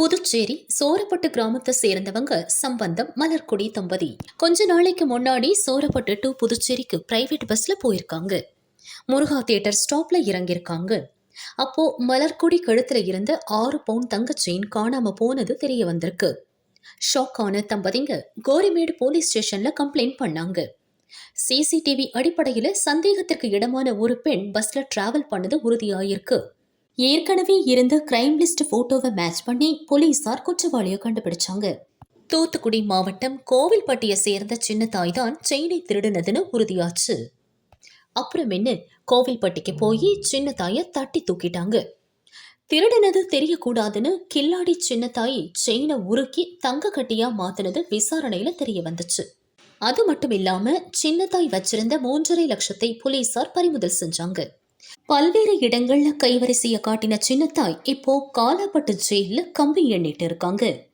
புதுச்சேரி சோரப்பட்டு கிராமத்தை சேர்ந்தவங்க சம்பந்தம் மலர்குடி தம்பதி. கொஞ்ச நாளைக்கு முன்னாடி சோரப்பட்டு டு புதுச்சேரிக்கு பிரைவேட் பஸ்ல போயிருக்காங்க. முருகா தியேட்டர் ஸ்டாப்ல இறங்கியிருக்காங்க. அப்போ மலர்குடி கழுத்துல இருந்த ஆறு பவுன் தங்க செயின் காணாம போனது தெரிய வந்திருக்கு. ஷாக் ஆன தம்பதிங்க கோரிமேடு போலீஸ் ஸ்டேஷன்ல கம்ப்ளைண்ட் பண்ணாங்க. சிசிடிவி அடிப்படையில் சந்தேகத்திற்கு இடமான ஒரு பெண் பஸ்ல டிராவல் பண்ணது உறுதியாயிருக்கு. ஏற்கனவே இருந்த கிரைம் லிஸ்ட் போட்டோவை மேட்ச் பண்ணி போலீசார் குற்றவாளியை கண்டுபிடிச்சாங்க. தூத்துக்குடி மாவட்டம் கோவில்பட்டியை சேர்ந்த சின்ன தாய் தான் செயினை திருடினதுன்னு உறுதியாச்சு. அப்புறம் என்ன? கோவில்பட்டிக்கு போய் சின்ன தாயை தட்டி தூக்கிட்டாங்க. திருடினது தெரியக்கூடாதுன்னு கில்லாடி சின்ன தாய் செயினை உருக்கி தங்க கட்டியா மாத்தினது விசாரணையில தெரிய வந்துச்சு. அது மட்டும் இல்லாம சின்னத்தாய் வச்சிருந்த மூன்றரை லட்சத்தை போலீசார் பறிமுதல் செஞ்சாங்க. பல்வேறு இடங்கள்ல கைவரிசைய காட்டின சின்னத்தாய் இப்போ காலாப்பட்டு ஜெயில கம்பி எண்ணிட்டு இருக்காங்க.